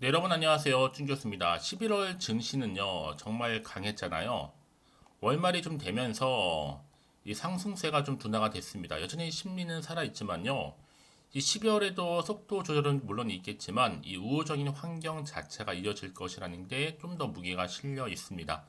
네, 여러분 안녕하세요. 준교수입니다. 11월 증시는요, 정말 강했잖아요. 월말이 좀 되면서 이 상승세가 좀 둔화가 됐습니다. 여전히 심리는 살아있지만요. 이 12월에도 속도 조절은 물론 있겠지만 이 우호적인 환경 자체가 이어질 것이라는 게좀더 무게가 실려 있습니다.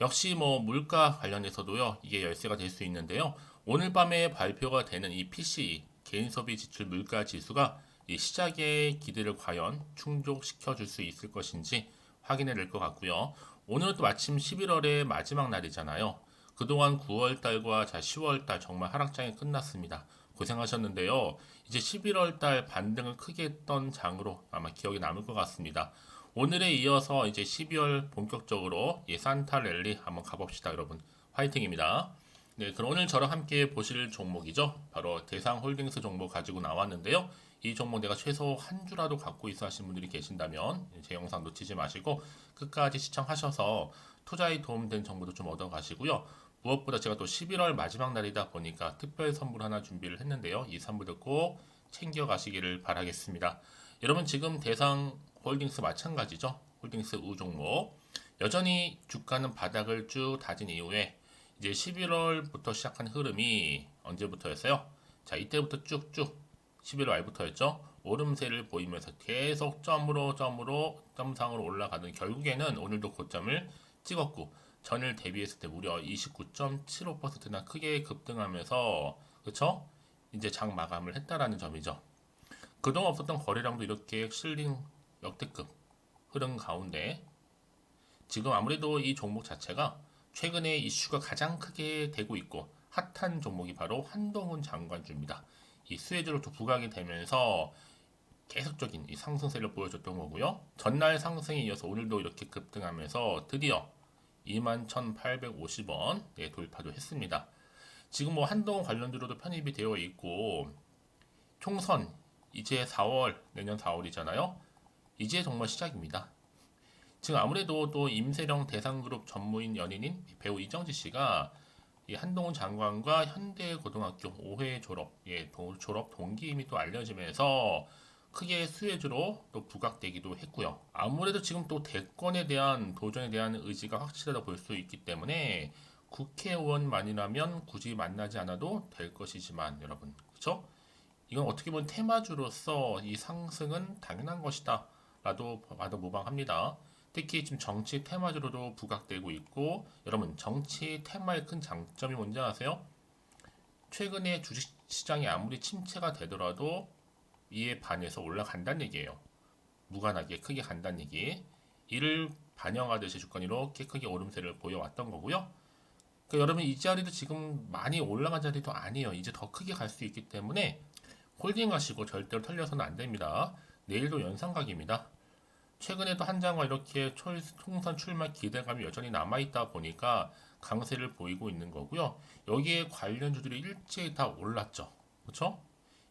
역시 뭐 물가 관련해서도요, 이게 열쇠가 될 수 있는데요. 오늘 밤에 발표가 되는 이 PCE, 개인 소비 지출 물가 지수가 이 시작의 기대를 과연 충족시켜 줄 수 있을 것인지 확인해 낼 것 같고요. 오늘은 또 마침 11월의 마지막 날이잖아요. 그동안 9월 달과 자 10월 달 정말 하락장이 끝났습니다. 고생하셨는데요. 이제 11월 달 반등을 크게 했던 장으로 아마 기억에 남을 것 같습니다. 오늘에 이어서 이제 12월 본격적으로 이 산타 랠리 한번 가봅시다, 여러분. 화이팅입니다. 네, 그럼 오늘 저랑 함께 보실 종목이죠. 바로 대상홀딩스 종목 가지고 나왔는데요. 이 종목 내가 최소 한 주라도 갖고 있어 하신 분들이 계신다면 제 영상 놓치지 마시고 끝까지 시청하셔서 투자에 도움된 정보도 좀 얻어 가시고요. 무엇보다 제가 또 11월 마지막 날이다 보니까 특별 선물 하나 준비를 했는데요. 이 선물도 꼭 챙겨 가시기를 바라겠습니다. 여러분 지금 대상 홀딩스 마찬가지죠. 홀딩스 우 종목. 여전히 주가는 바닥을 쭉 다진 이후에 이제 11월부터 시작한 흐름이 언제부터였어요? 자, 이때부터 쭉쭉 11월 말부터였죠. 오름세를 보이면서 계속 점으로 점으로 점상으로 올라가던 결국에는 오늘도 고점을 찍었고 전일 대비했을 때 무려 29.75%나 크게 급등하면서 그쵸? 이제 장 마감을 했다라는 점이죠. 그동안 없었던 거래량도 이렇게 실린 역대급 흐름 가운데 지금 아무래도 이 종목 자체가 최근에 이슈가 가장 크게 되고 있고 핫한 종목이 바로 한동훈 장관주입니다. 이 수혜주로 또 부각이 되면서 계속적인 이 상승세를 보여줬던 거고요. 전날 상승에 이어서 오늘도 이렇게 급등하면서 드디어 21,850원 네, 돌파도 했습니다. 지금 뭐 한동훈 관련주로도 편입이 되어 있고 총선 이제 4월 내년 4월이잖아요. 이제 정말 시작입니다. 지금 아무래도 또 임세령 대상그룹 전무인 연인인 배우 이정지 씨가 이 한동훈 장관과 현대고등학교 5회 졸업, 예, 도- 졸업 동기임이 또 알려지면서 크게 수혜주로 또 부각되기도 했고요. 아무래도 지금 또 대권에 대한 도전에 대한 의지가 확실하다 볼 수 있기 때문에 국회의원만이라면 굳이 만나지 않아도 될 것이지만 여러분, 그렇죠? 이건 어떻게 보면 테마주로서 이 상승은 당연한 것이다. 라도 봐도 무방합니다. 특히 지금 정치 테마주로도 부각되고 있고 여러분 정치 테마의 큰 장점이 뭔지 아세요? 최근에 주식 시장이 아무리 침체가 되더라도 이에 반해서 올라간다는 얘기예요. 무관하게 크게 간다는 얘기. 이를 반영하듯이 주권이 이렇게 크게 오름세를 보여왔던 거고요. 그 여러분 이 자리도 지금 많이 올라간 자리도 아니에요. 이제 더 크게 갈 수 있기 때문에 홀딩 하시고 절대로 털려서는 안 됩니다. 내일도 연상각입니다. 최근에도 한장과 이렇게 초- 총선 출마 기대감이 여전히 남아있다 보니까 강세를 보이고 있는 거고요. 여기에 관련주들이 일제히 다 올랐죠. 그렇죠?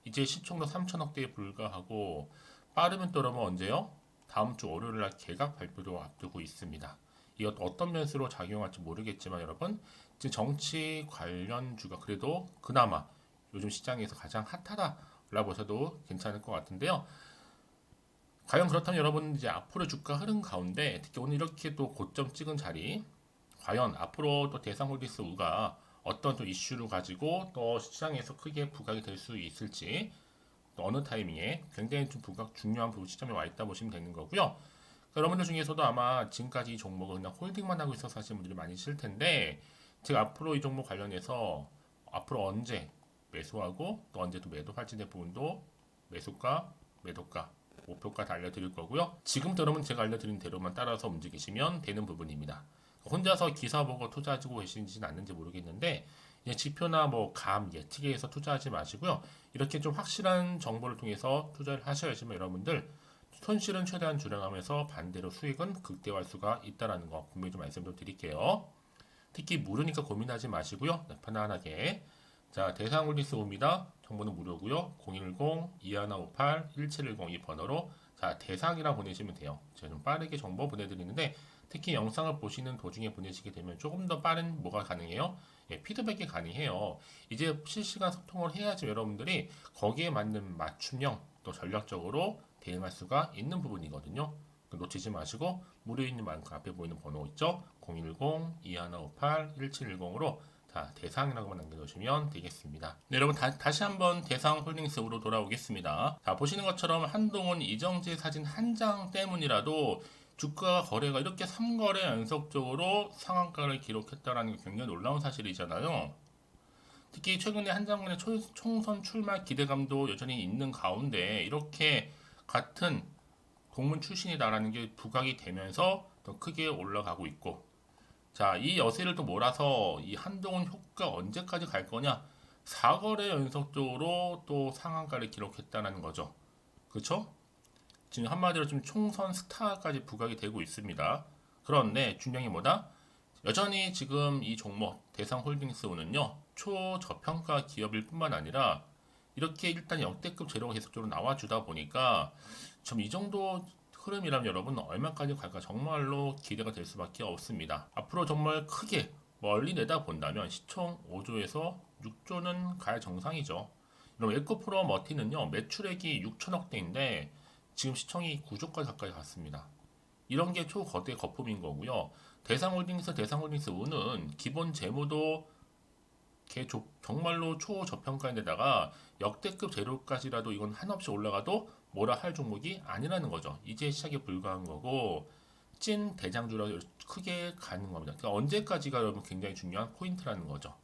이제 시총도 3천억대에 불과하고 빠르면 또 여러분 언제요? 다음 주 월요일 날 개각 발표도 앞두고 있습니다. 이것 어떤 면수로 작용할지 모르겠지만 여러분 지금 정치 관련주가 그래도 그나마 요즘 시장에서 가장 핫하다라 보셔도 괜찮을 것 같은데요. 과연 그렇다면 여러분 이제 앞으로 주가 흐름 가운데 특히 오늘 이렇게 또 고점 찍은 자리 과연 앞으로 또 대상홀딩스 우가 어떤 또 이슈를 가지고 또 시장에서 크게 부각이 될 수 있을지 또 어느 타이밍에 굉장히 좀 부각 중요한 부분 시점에 와 있다 보시면 되는 거고요. 여러분들 중에서도 아마 지금까지 이 종목을 그냥 홀딩만 하고 있어서 하시는 분들이 많이 있을 텐데 제가 앞으로 이 종목 관련해서 앞으로 언제 매수하고 또 언제 또 매도할지 대 부분도 매수가 매도가 목표가 다 알려드릴 거고요. 지금부터 여러분 제가 알려드린 대로만 따라서 움직이시면 되는 부분입니다. 혼자서 기사 보고 투자하고 계시는지는 않는지 모르겠는데 지표나 뭐 감 예측에 서 투자하지 마시고요. 이렇게 좀 확실한 정보를 통해서 투자를 하셔야지만 여러분들 손실은 최대한 줄여가면서 반대로 수익은 극대화할 수가 있다라는 거 분명히 좀 말씀 좀 드릴게요. 특히 무료니까 고민하지 마시고요. 네, 편안하게 자, 대상 홀딩스 옵니다. 정보는 무료고요. 010-2158-1710 이 번호로 자, 대상이라 보내시면 돼요. 제가 좀 빠르게 정보 보내드리는데 특히 영상을 보시는 도중에 보내시게 되면 조금 더 빠른 뭐가 가능해요? 예, 피드백이 가능해요. 이제 실시간 소통을 해야지 여러분들이 거기에 맞는 맞춤형 또 전략적으로 대응할 수가 있는 부분이거든요. 그 놓치지 마시고 무료인 만큼 앞에 보이는 번호 있죠? 010-2158-1710으로 자, 대상이라고만 남겨놓으시면 되겠습니다. 네, 여러분 다, 다시 한번 대상 홀딩스으로 돌아오겠습니다. 자, 보시는 것처럼 한동훈 이정재 사진 한 장 때문이라도 주가 거래가 이렇게 3거래 연속적으로 상한가를 기록했다는 게 굉장히 놀라운 사실이잖아요. 특히 최근에 한장군의 초- 총선 출마 기대감도 여전히 있는 가운데 이렇게 같은 공문 출신이다라는 게 부각이 되면서 더 크게 올라가고 있고 자, 이 여세를 또 몰아서 이 한동훈 효과 언제까지 갈 거냐? 4거래 연속적으로 또 상한가를 기록했다는 거죠. 그렇죠? 지금 한마디로 지금 총선 스타까지 부각이 되고 있습니다. 그런데 중요한 게 뭐다? 여전히 지금 이 종목 대상홀딩스는요 초저평가 기업일 뿐만 아니라 이렇게 일단 역대급 재료가 계속적으로 나와주다 보니까 좀 이 정도 흐름이라면 여러분 얼마까지 갈까 정말로 기대가 될 수밖에 없습니다. 앞으로 정말 크게 멀리 내다 본다면 시총 5조에서 6조는 갈 정상이죠. 그럼 에코프로 머티는요 매출액이 6천억대인데 지금 시총이 9조까지 가까이 갔습니다. 이런 게 초거대 거품인 거고요. 대상홀딩스, 대상홀딩스 우는 기본 재무도 개 조- 정말로 초저평가인데다가 역대급 재료까지라도 이건 한없이 올라가도 뭐라 할 종목이 아니라는 거죠. 이제 시작에 불과한 거고 찐 대장주라 크게 가는 겁니다. 그러니까 언제까지가 여러분 굉장히 중요한 포인트라는 거죠.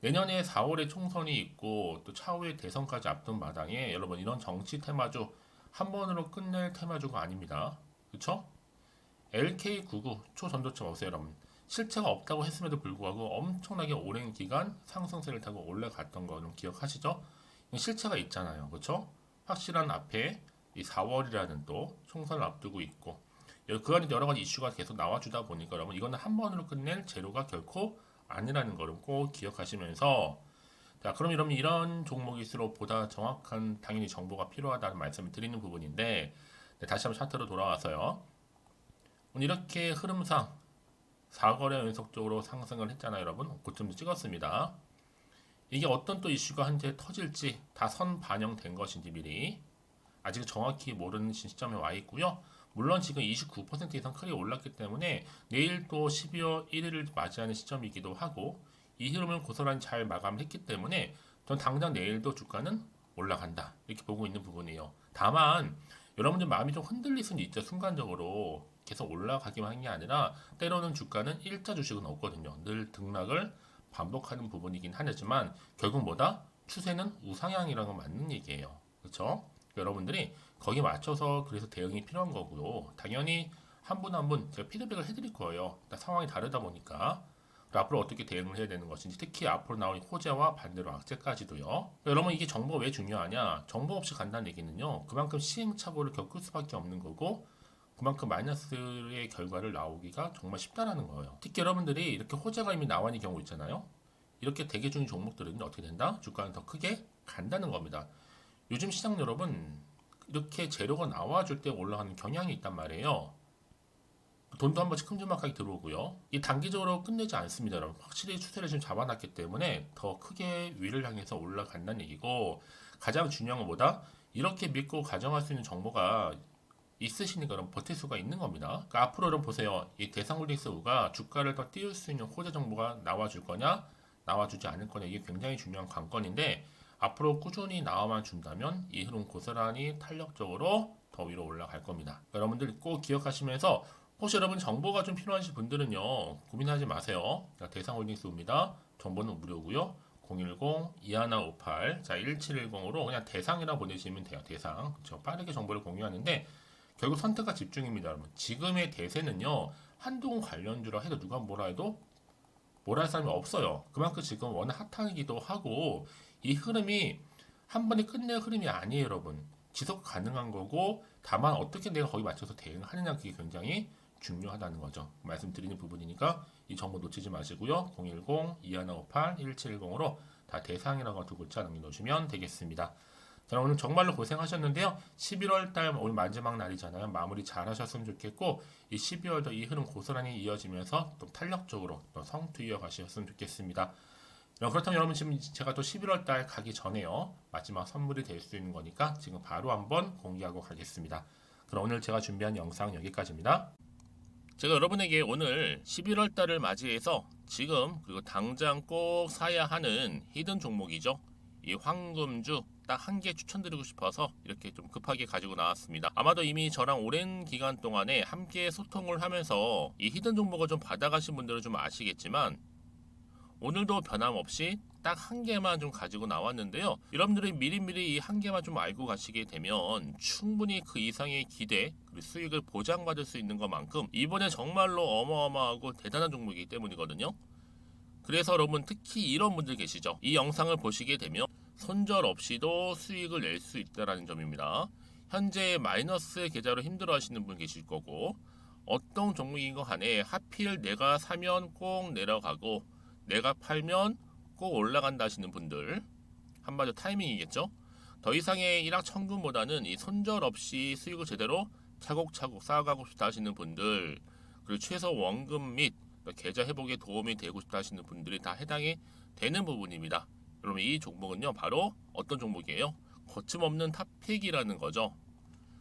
내년에 4월에 총선이 있고 또 차후에 대선까지 앞둔 마당에 여러분 이런 정치 테마주 한 번으로 끝낼 테마주가 아닙니다. 그렇죠? LK99 초전도체 보세요, 여러분. 실체가 없다고 했음에도 불구하고 엄청나게 오랜 기간 상승세를 타고 올라갔던 거좀 기억하시죠? 실체가 있잖아요, 그렇죠? 확실한 앞에 이 4월이라는 또 총선을 앞두고 있고 그 안에 여러 가지 이슈가 계속 나와주다 보니까 여러분 이거는 한 번으로 끝낼 재료가 결코 아니라는 거를 꼭 기억하시면서 자 그럼 여러분 이런 종목일수록 보다 정확한 당연히 정보가 필요하다는 말씀을 드리는 부분인데 네, 다시 한번 차트로 돌아와서요. 이렇게 흐름상 4거래 연속적으로 상승을 했잖아요, 여러분. 고점도 찍었습니다. 이게 어떤 또 이슈가 현재 터질지 다 선 반영된 것인지 미리 아직 정확히 모르는 시점에 와 있고요. 물론 지금 29% 이상 크게 올랐기 때문에 내일 또 12월 1일을 맞이하는 시점이기도 하고 이 흐름을 고스란히 잘 마감을 했기 때문에 전 당장 내일도 주가는 올라간다 이렇게 보고 있는 부분이에요. 다만 여러분들 마음이 좀 흔들릴 수는 있죠. 순간적으로 계속 올라가기만 한 게 아니라 때로는 주가는 일자 주식은 없거든요. 늘 등락을 반복하는 부분이긴 하지만 결국 뭐다? 추세는 우상향이라는 건 맞는 얘기예요. 그렇죠? 여러분들이 거기에 맞춰서 그래서 대응이 필요한 거고요. 당연히 한 분 한 분 제가 피드백을 해드릴 거예요. 상황이 다르다 보니까 앞으로 어떻게 대응을 해야 되는 것인지 특히 앞으로 나올 호재와 반대로 악재까지도요. 여러분 이게 정보가 왜 중요하냐? 정보 없이 간다는 얘기는요. 그만큼 시행착오를 겪을 수밖에 없는 거고 그만큼 마이너스의 결과를 나오기가 정말 쉽다라는 거예요. 특히 여러분들이 이렇게 호재가 이미 나와 있는 경우 있잖아요. 이렇게 대기 중인 종목들은 어떻게 된다? 주가는 더 크게 간다는 겁니다. 요즘 시장 여러분 이렇게 재료가 나와줄 때 올라가는 경향이 있단 말이에요. 돈도 한 번씩 큼지막하게 들어오고요. 이 단기적으로 끝내지 않습니다, 여러분. 확실히 추세를 지금 잡아놨기 때문에 더 크게 위를 향해서 올라간다는 얘기고 가장 중요한 건 뭐다? 이렇게 믿고 가정할 수 있는 정보가 있으시니까 그럼 버틸 수가 있는 겁니다. 그러니까 앞으로 여러분 보세요. 이 대상 홀딩스가 주가를 더 띄울 수 있는 호재 정보가 나와줄 거냐, 나와주지 않을 거냐 이게 굉장히 중요한 관건인데 앞으로 꾸준히 나와만 준다면 이 흐름 고스란히 탄력적으로 더 위로 올라갈 겁니다. 여러분들 꼭 기억하시면서 혹시 여러분 정보가 좀 필요하신 분들은요 고민하지 마세요. 자, 대상홀딩스입니다. 정보는 무료고요. 010-2158, 자 1710으로 그냥 대상이라 보내시면 돼요. 대상. 그렇죠. 빠르게 정보를 공유하는데 결국 선택과 집중입니다, 여러분. 지금의 대세는요 한동훈 관련주라 해도 누가 뭐라 해도 뭐라 할 사람이 없어요. 그만큼 지금 워낙 핫하기도 하고 이 흐름이 한 번에 끝낼 흐름이 아니에요, 여러분. 지속 가능한 거고 다만 어떻게 내가 거기 맞춰서 대응하느냐 그게 굉장히 중요하다는 거죠. 말씀드리는 부분이니까 이 정보 놓치지 마시고요. 010-2158-1710으로 다 대상이라고 두 글자 남겨놓으시면 되겠습니다. 자, 오늘 정말로 고생하셨는데요. 11월 달 오늘 마지막 날이잖아요. 마무리 잘 하셨으면 좋겠고 이 12월도 이 흐름 고스란히 이어지면서 또 탄력적으로 또 성투 이어 가셨으면 좋겠습니다. 그렇다면 여러분 지금 제가 또 11월 달 가기 전에요. 마지막 선물이 될 수 있는 거니까 지금 바로 한번 공개하고 가겠습니다. 그럼 오늘 제가 준비한 영상 여기까지입니다. 제가 여러분에게 오늘 11월 달을 맞이해서 지금 그리고 당장 꼭 사야 하는 히든 종목이죠. 이 황금주 딱 한 개 추천드리고 싶어서 이렇게 좀 급하게 가지고 나왔습니다. 아마도 이미 저랑 오랜 기간 동안에 함께 소통을 하면서 이 히든 종목을 좀 받아가신 분들은 좀 아시겠지만 오늘도 변함없이 딱 한 개만 좀 가지고 나왔는데요. 여러분들이 미리미리 이 한 개만 좀 알고 가시게 되면 충분히 그 이상의 기대 그리고 수익을 보장받을 수 있는 것만큼 이번에 정말로 어마어마하고 대단한 종목이기 때문이거든요. 그래서 여러분 특히 이런 분들 계시죠. 이 영상을 보시게 되면 손절 없이도 수익을 낼 수 있다라는 점입니다. 현재 마이너스 계좌로 힘들어 하시는 분 계실 거고 어떤 종목인 거 간에 하필 내가 사면 꼭 내려가고 내가 팔면 꼭 올라간다 하시는 분들 한마디로 타이밍이겠죠. 더 이상의 일확천금보다는 이 손절 없이 수익을 제대로 차곡차곡 쌓아가고 싶다 하시는 분들 그리고 최소 원금 및 계좌 회복에 도움이 되고 싶다 하시는 분들이 다 해당이 되는 부분입니다. 여러분 이 종목은요 바로 어떤 종목이에요? 거침없는 탑픽이라는 거죠.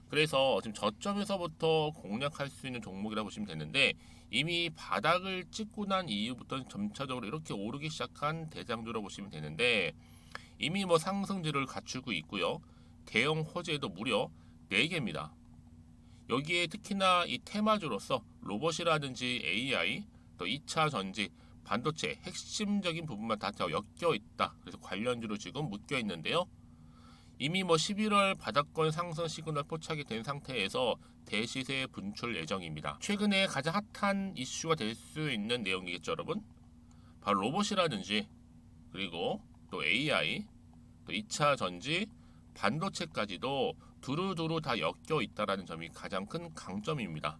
그래서 지금 저점에서부터 공략할 수 있는 종목이라고 보시면 되는데 이미 바닥을 찍고 난 이후부터 점차적으로 이렇게 오르기 시작한 대장주라고 보시면 되는데 이미 뭐 상승지를 갖추고 있고요. 대형 호재도 무려 4개입니다. 여기에 특히나 이 테마주로서 로봇이라든지 AI 또 2차 전지 반도체 핵심적인 부분만 다 엮여 있다. 그래서 관련주로 지금 묶여 있는데요. 이미 뭐 11월 바닥권 상승 시그널 포착이 된 상태에서 대시세 분출 예정입니다. 최근에 가장 핫한 이슈가 될 수 있는 내용이겠죠, 여러분? 바로 로봇이라든지 그리고 또 AI, 또 2차 전지, 반도체까지도 두루두루 다 엮여 있다라는 점이 가장 큰 강점입니다.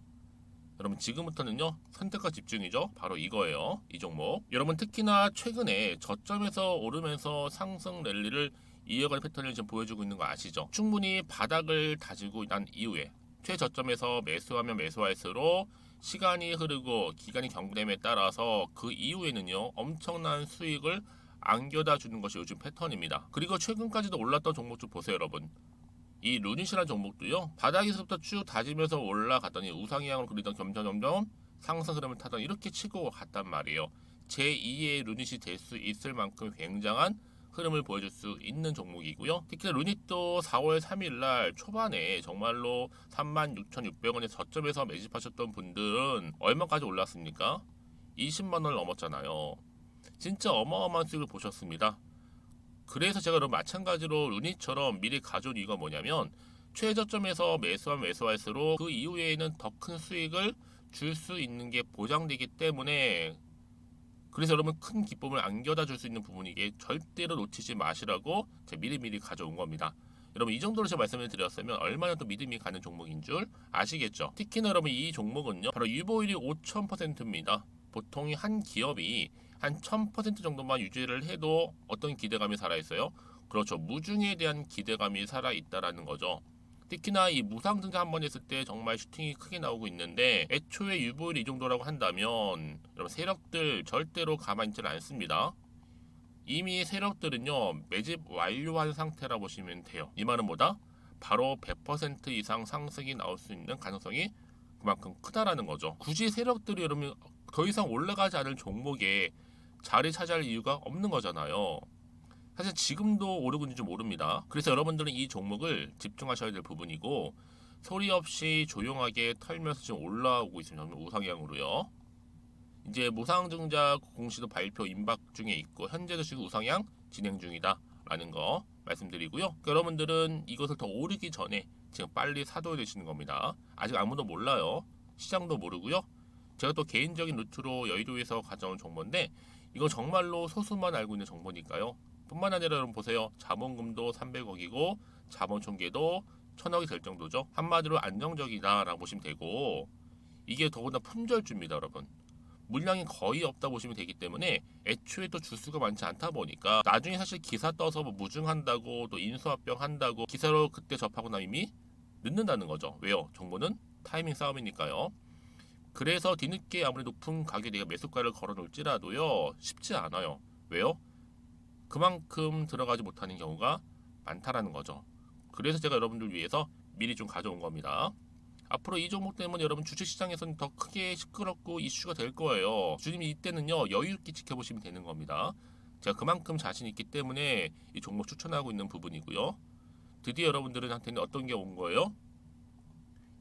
여러분 지금부터는요 선택과 집중이죠. 바로 이거예요. 이 종목. 여러분 특히나 최근에 저점에서 오르면서 상승 랠리를 이어가는 패턴을 지금 보여주고 있는 거 아시죠? 충분히 바닥을 다지고 난 이후에 최저점에서 매수하면 매수할수록 시간이 흐르고 기간이 경됨에 따라서 그 이후에는요 엄청난 수익을 안겨다 주는 것이 요즘 패턴입니다. 그리고 최근까지도 올랐던 종목 좀 보세요 여러분 이 루닛이라는 종목도요 바닥에서부터 쭉 다지면서 올라갔더니 우상향으로 그리던 점점 점점 상승 흐름을 타던 이렇게 치고 갔단 말이에요. 제2의 루닛이 될 수 있을 만큼 굉장한 흐름을 보여줄 수 있는 종목이고요. 특히 루닛도 4월 3일날 초반에 정말로 36,600원의 저점에서 매집하셨던 분들은 얼마까지 올랐습니까? 20만원을 넘었잖아요. 진짜 어마어마한 수익을 보셨습니다 그래서 제가 그럼 마찬가지로 루닛처럼 미리 가져온 이유가 뭐냐면 최저점에서 매수하면 매수할수록 그 이후에는 더 큰 수익을 줄 수 있는 게 보장되기 때문에 그래서 여러분 큰 기쁨을 안겨다 줄 수 있는 부분이기에 절대로 놓치지 마시라고 제가 미리미리 가져온 겁니다. 여러분 이 정도로 제가 말씀을 드렸으면 얼마나 또 믿음이 가는 종목인 줄 아시겠죠? 특히나 여러분 이 종목은요 바로 유보율이 5,000%입니다. 보통 한 기업이 한 1000% 정도만 유지를 해도 어떤 기대감이 살아있어요? 그렇죠. 무중에 대한 기대감이 살아있다라는 거죠. 특히나 이 무상증자 한 번 했을 때 정말 슈팅이 크게 나오고 있는데 애초에 유보율이 이 정도라고 한다면 여러분 세력들 절대로 가만히 있지는 않습니다. 이미 세력들은요 매집 완료한 상태라 보시면 돼요. 이 말은 뭐다? 바로 100% 이상 상승이 나올 수 있는 가능성이 그만큼 크다라는 거죠. 굳이 세력들이 여러분 더 이상 올라가지 않을 종목에 자리 차지할 이유가 없는 거잖아요. 사실 지금도 오르고 있는지 모릅니다. 그래서 여러분들은 이 종목을 집중하셔야 될 부분이고 소리 없이 조용하게 털면서 지금 올라오고 있습니다. 우상향으로요. 이제 무상증자 공시도 발표 임박 중에 있고 현재도 지금 우상향 진행 중이다라는 거 말씀드리고요. 그러니까 여러분들은 이것을 더 오르기 전에 지금 빨리 사둬야 되시는 겁니다. 아직 아무도 몰라요. 시장도 모르고요. 제가 또 개인적인 루트로 여의도에서 가져온 정보인데 이건 정말로 소수만 알고 있는 정보니까요. 뿐만 아니라 여러분 보세요. 자본금도 300억이고 자본 총계도 1000억이 될 정도죠. 한마디로 안정적이다라고 보시면 되고 이게 더구나 품절주입니다, 여러분. 물량이 거의 없다 보시면 되기 때문에 애초에 또 주수가 많지 않다 보니까 나중에 사실 기사 떠서 뭐 무증한다고 또 인수합병 한다고 기사로 그때 접하고 나면 이미 늦는다는 거죠. 왜요? 정보는 타이밍 싸움이니까요. 그래서 뒤늦게 아무리 높은 가격에 내가 매수가를 걸어 놓을지라도요 쉽지 않아요. 왜요? 그만큼 들어가지 못하는 경우가 많다라는 거죠. 그래서 제가 여러분들 위해서 미리 좀 가져온 겁니다. 앞으로 이 종목 때문에 여러분 주식시장에서는 더 크게 시끄럽고 이슈가 될 거예요. 주님이 이때는요 여유 있게 지켜보시면 되는 겁니다. 제가 그만큼 자신 있기 때문에 이 종목 추천하고 있는 부분이고요. 드디어 여러분들한테는 어떤 게 온 거예요?